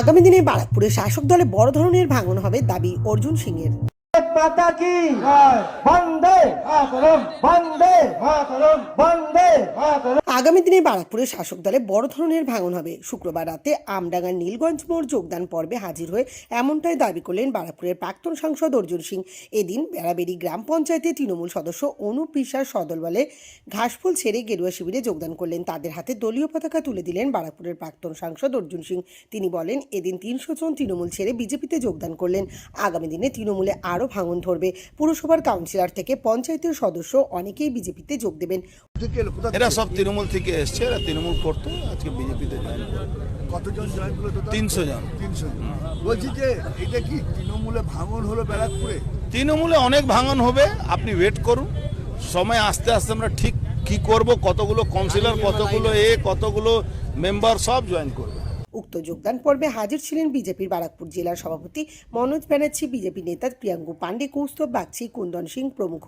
আগামী দিনে বারাকপুরে শাসক দলে বড় ধরনের ভাঙন হবে দাবি অর্জুন সিং এর পাতা কি বন্দে। বন্দে। আগামী দিনে বারাকপুরের শাসক দলে বড় ধরনের ভাঙন হবে। শুক্রবার রাতে আমডাঙ্গার নীলগঞ্জ মোড় যোগদান পর্বে হাজির হয়ে এমনটাই দাবি করলেন বারাকপুরের প্রাক্তন সাংসদ অর্জুন সিং। এদিন বেড়াবেড়ি গ্রাম পঞ্চায়েতে তৃণমূল সদস্য অনুপ বিশ্বাস সদলবলে ঘাসফুল ছেড়ে গেরুয়া শিবিরে যোগদান করলেন। তাদের হাতে দলীয় পতাকা তুলে দিলেন বারাকপুরের প্রাক্তন সাংসদ অর্জুন সিং। তিনি বলেন, এদিন তিনশো জন তৃণমূল ছেড়ে বিজেপিতে যোগদান করলেন। আগামী দিনে তৃণমূলে আরও ভাঙন ধরবে। পুরসভার কাউন্সিলর থেকে পঞ্চায়েতের সদস্য অনেকেই বিজেপি বিজেপিতে যোগ দেবেন। এরা সব তৃণমূল থেকে এসছে এরা তৃণমূল করতো আজকে বিজেপিতে জয়েন করে কতজন জয়েন করল তিনশো জন। তিনশো বলছি যে এটা কি তৃণমূলে ভাঙন হলো ব্যারাকপুরে? তৃণমূলে অনেক ভাঙন হবে আপনি ওয়েট করুন। সময় আস্তে আস্তে আমরা ঠিক কি করব কতগুলো কাউন্সিলর কতগুলো এ কতগুলো মেম্বার সব জয়েন করবে। উক্ত যোগদান পর্বে হাজির ছিলেন বিজেপির বারাকপুর জেলার সভাপতি মনোজ ব্যানার্জি বিজেপি নেতা প্রিয়াঙ্কু পাণ্ডে কৌস্তব বাগচি কুন্দন সিং প্রমুখ।